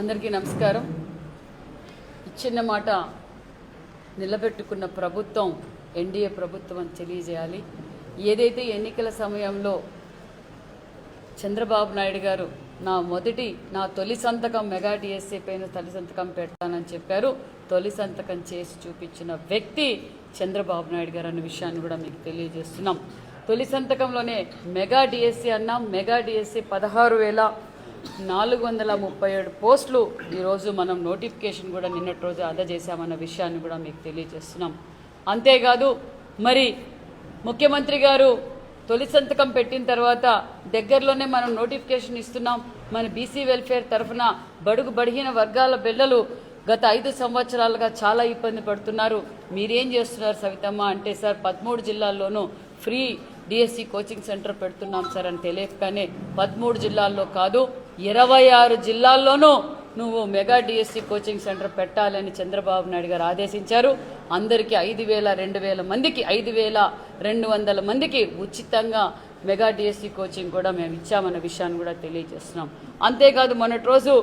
అందరికీ నమస్కారం. ఇచ్చిన మాట నిలబెట్టుకున్న ప్రభుత్వం ఎన్డీఏ ప్రభుత్వం అని తెలియజేయాలి. ఏదైతే ఎన్నికల సమయంలో చంద్రబాబు నాయుడు గారు నా మొదటి నా తొలి సంతకం మెగా డిఎస్సీ పైన తొలి సంతకం పెడతానని చెప్పారు. తొలి సంతకం చేసి చూపించిన వ్యక్తి చంద్రబాబు నాయుడు గారు అన్న విషయాన్ని కూడా మీకు తెలియజేస్తున్నాం. తొలి సంతకంలోనే మెగా డిఎస్సీ అన్నాం. మెగా డిఎస్సీ పదహారు వేల నాలుగు వందల ముప్పై ఏడు పోస్టులు ఈరోజు మనం నోటిఫికేషన్ కూడా నిన్నటి రోజు అందజేశామన్న విషయాన్ని కూడా మీకు తెలియజేస్తున్నాం. అంతేకాదు మరి ముఖ్యమంత్రి గారు తొలి సంతకం పెట్టిన తర్వాత దగ్గరలోనే మనం నోటిఫికేషన్ ఇస్తున్నాం మన బీసీ వెల్ఫేర్ తరఫున బడుగు బడిగిన వర్గాల బిడ్డలు గత ఐదు సంవత్సరాలుగా చాలా ఇబ్బంది పడుతున్నారు. మీరేం చేస్తున్నారు సవితమ్మ అంటే సార్ పదమూడు జిల్లాల్లోనూ ఫ్రీ డిఎస్సి కోచింగ్ సెంటర్ పెడుతున్నాం సార్ అని తెలియకనే పదమూడు జిల్లాల్లో కాదు ఇరవై ఆరు జిల్లాల్లోనూ నువ్వు మెగా డిఎస్సి కోచింగ్ సెంటర్ పెట్టాలని చంద్రబాబు నాయుడు గారు ఆదేశించారు. అందరికీ ఐదు వేల రెండు వేల మందికి ఐదు వేల రెండు వందల మందికి ఉచితంగా మెగా డిఎస్సి కోచింగ్ కూడా మేము ఇచ్చామన్న విషయాన్ని కూడా తెలియజేస్తున్నాం. అంతేకాదు మొన్నటి రోజు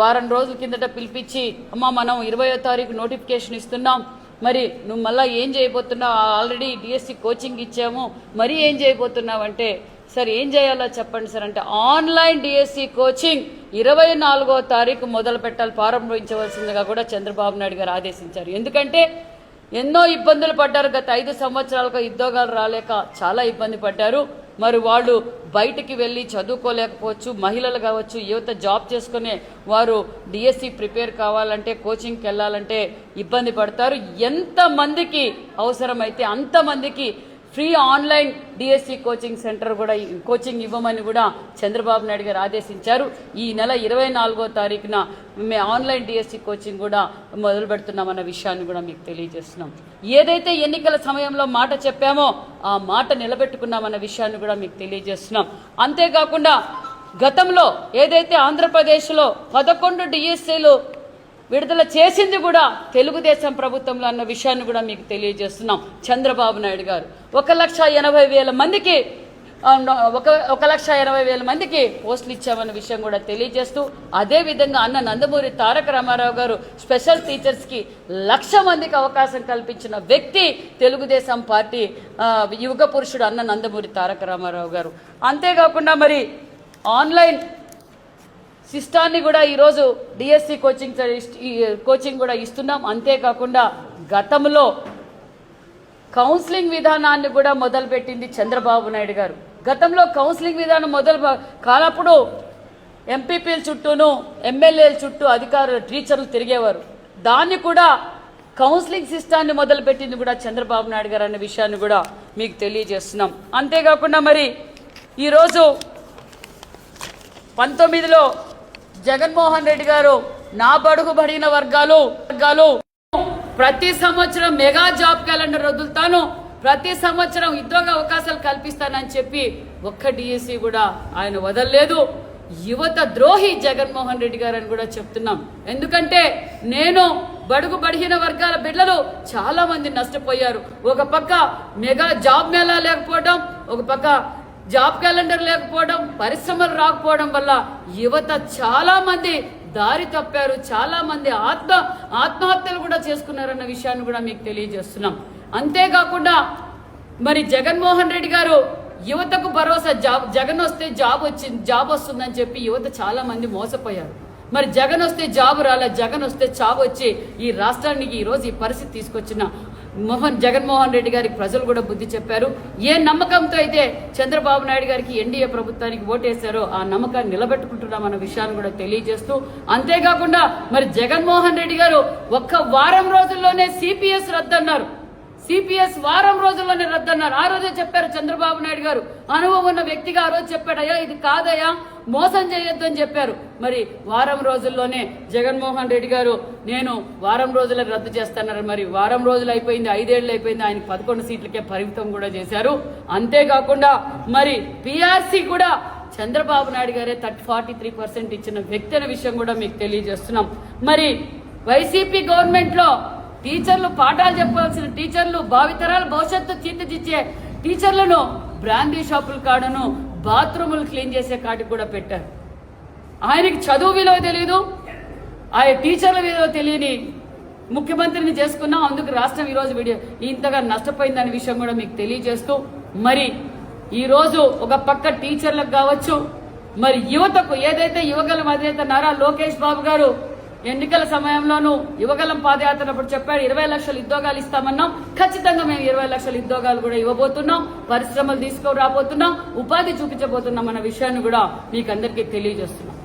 వారం రోజుల కిందట పిలిపించి అమ్మ మనం ఇరవయో తారీఖు నోటిఫికేషన్ ఇస్తున్నాం. మరి నువ్వు మళ్ళీ ఏం చేయబోతున్నావు? ఆల్రెడీ డిఎస్సి కోచింగ్ ఇచ్చాము. మరి ఏం చేయబోతున్నావు? అంటే సార్ ఏం చేయాలో చెప్పండి సార్ అంటే ఆన్లైన్ డిఎస్సి కోచింగ్ ఇరవై నాలుగో తారీఖు మొదలు పెట్టాలి ప్రారంభించవలసిందిగా కూడా చంద్రబాబు నాయుడు గారు ఆదేశించారు. ఎందుకంటే ఎన్నో ఇబ్బందులు పడ్డారు. గత ఐదు సంవత్సరాలుగా ఉద్యోగాలు రాలేక చాలా ఇబ్బంది పడ్డారు. మరి వాళ్ళు బయటికి వెళ్ళి చదువుకోలేకపోవచ్చు మహిళలు కావచ్చు యువత జాబ్ చేసుకునే వారు డిఎస్సి ప్రిపేర్ కావాలంటే కోచింగ్కి వెళ్ళాలంటే ఇబ్బంది పడతారు. ఎంతమందికి అవసరమైతే అంతమందికి free online DSC coaching centre కూడా కోచింగ్ ఇవ్వమని కూడా చంద్రబాబు నాయుడు గారు ఆదేశించారు. ఈ నెల ఇరవై నాలుగో తారీఖున మేము ఆన్లైన్ డిఎస్సి కోచింగ్ కూడా మొదలు పెడుతున్నామన్న విషయాన్ని కూడా మీకు తెలియజేస్తున్నాం. ఏదైతే ఎన్నికల సమయంలో మాట చెప్పామో ఆ మాట నిలబెట్టుకున్నామన్న విషయాన్ని కూడా మీకు తెలియజేస్తున్నాం. అంతేకాకుండా గతంలో ఏదైతే ఆంధ్రప్రదేశ్లో పదకొండు డిఎస్సీలు విడుదల చేసింది కూడా తెలుగుదేశం ప్రభుత్వంలో అన్న విషయాన్ని కూడా మీకు తెలియజేస్తున్నాం. చంద్రబాబు నాయుడు గారు. ఒక లక్ష ఎనభై వేల మందికి ఒక ఒక లక్ష ఎనభై వేల మందికి పోస్టులు ఇచ్చామన్న విషయం కూడా తెలియజేస్తూ అదే విధంగా అన్న నందమూరి తారక రామారావు గారు స్పెషల్ టీచర్స్కి లక్ష మందికి అవకాశం కల్పించిన వ్యక్తి తెలుగుదేశం పార్టీ యుగ పురుషుడు అన్న నందమూరి తారక రామారావు గారు. అంతేకాకుండా మరి ఆన్లైన్ సిస్టాన్ని కూడా ఈరోజు డిఎస్సి కోచింగ్ కోచింగ్ కూడా ఇస్తున్నాం. అంతేకాకుండా గతంలో కౌన్సిలింగ్ విధానాన్ని కూడా మొదలుపెట్టింది చంద్రబాబు నాయుడు గారు. గతంలో కౌన్సిలింగ్ విధానం మొదలు కానప్పుడు ఎంపీపీల చుట్టూను ఎమ్మెల్యేల చుట్టూ అధికారులు టీచర్లు తిరిగేవారు. దాన్ని కూడా కౌన్సిలింగ్ సిస్టాన్ని మొదలుపెట్టింది కూడా చంద్రబాబు నాయుడు గారు అనే విషయాన్ని కూడా మీకు తెలియజేస్తున్నాం. అంతేకాకుండా మరి ఈరోజు పంతొమ్మిదిలో జగన్మోహన్ రెడ్డి గారు నా బడుగు బడిన వర్గాలు వర్గాలు. ప్రతి సంవత్సరం మెగా జాబ్ క్యాలెండర్ వదులుతాను ప్రతి సంవత్సరం ఉద్యోగ అవకాశాలు కల్పిస్తానని చెప్పి ఒక్క డిఎస్సి కూడా ఆయన వదలలేదు. యువత ద్రోహి జగన్మోహన్ రెడ్డి గారు అని కూడా చెప్తున్నాం. ఎందుకంటే నేను బడుగు బడిగిన వర్గాల బిడ్డలు చాలా మంది నష్టపోయారు. ఒక పక్క మెగా జాబ్ మేళా లేకపోవడం ఒక పక్క జాబ్ క్యాలెండర్ లేకపోవడం పరిశ్రమలు రాకపోవడం వల్ల యువత చాలా మంది దారి తప్పారు చాలా మంది ఆత్మ ఆత్మహత్యలు కూడా చేసుకున్నారన్న విషయాన్ని కూడా మీకు తెలియజేస్తున్నాం. అంతేకాకుండా మరి జగన్మోహన్ రెడ్డి గారు యువతకు భరోసా జాబ్ జగన్ వస్తే జాబ్ వచ్చింది జాబ్ వస్తుందని చెప్పి యువత చాలా మంది మోసపోయారు. మరి జగన్ వస్తే జాబ్ రాలే జగన్ వస్తే చావు వచ్చి ఈ రాష్ట్రానికి ఈరోజు ఈ పరిస్థితి తీసుకొచ్చిన మోహన్ జగన్మోహన్ రెడ్డి గారికి ప్రజలు కూడా బుద్ధి చెప్పారు. ఏ నమ్మకంతో అయితే చంద్రబాబు నాయుడు గారికి ఎన్డీఏ ప్రభుత్వానికి ఓటేశారో ఆ నమ్మకాన్ని నిలబెట్టుకుంటున్నామన్న విషయాన్ని కూడా తెలియజేస్తూ అంతేకాకుండా మరి జగన్మోహన్ రెడ్డి గారు ఒక్క వారం రోజుల్లోనే సిపిఎస్ రద్దన్నారు. సిపిఎస్ వారం రోజుల్లోనే రద్దన్నారు. ఆ రోజే చెప్పారు చంద్రబాబు నాయుడు గారు. అనుభవం ఉన్న వ్యక్తిగా ఆ రోజు చెప్పాడయ్యా ఇది కాదయ్యా మోసం చేయొద్దు అని చెప్పారు. మరి వారం రోజుల్లోనే జగన్మోహన్ రెడ్డి గారు నేను వారం రోజుల రద్దు చేస్తున్నారు మరి వారం రోజులు అయిపోయింది ఐదేళ్ళు అయిపోయింది ఆయన పదకొండు సీట్లకే పరిమితం కూడా చేశారు. అంతేకాకుండా మరి పిఆర్సీ కూడా చంద్రబాబు నాయుడు గారే థర్టీ ఫార్టీ త్రీ పర్సెంట్ ఇచ్చిన వ్యక్తి అనే విషయం కూడా మీకు తెలియజేస్తున్నాం. మరి వైసీపీ గవర్నమెంట్లో టీచర్లు పాఠాలు చెప్పాల్సిన టీచర్లు భావితరాల భవిష్యత్తు తీర్చిదిచ్చే టీచర్లను బ్రాందీ షాపుల కాడను బాత్రూములు క్లీన్ చేసే కాటికి కూడా పెట్టారు. ఆయనకి చదువు విలువ తెలియదు ఆయన టీచర్ల విలువ తెలియని ముఖ్యమంత్రిని చేసుకున్నాం అందుకు రాష్ట్రం ఈరోజు వీడియో ఇంతగా నష్టపోయిందనే విషయం కూడా మీకు తెలియజేస్తూ మరి ఈరోజు ఒక పక్క టీచర్లకు కావచ్చు మరి యువతకు ఏదైతే యువకుల అధినేత నారా లోకేష్ బాబు గారు ఎన్నికల సమయంలోనూ యువగలం పాదయాత్రప్పుడు చెప్పాడు ఇరవై లక్షల ఉద్యోగాలు ఇస్తామన్నాం. ఖచ్చితంగా మేము ఇరవై లక్షల ఉద్యోగాలు కూడా ఇవ్వబోతున్నాం. పరిశ్రమలు తీసుకురాబోతున్నాం. ఉపాధి చూపించబోతున్నాం అన్న విషయాన్ని కూడా మీకు అందరికీ తెలియజేస్తున్నాం.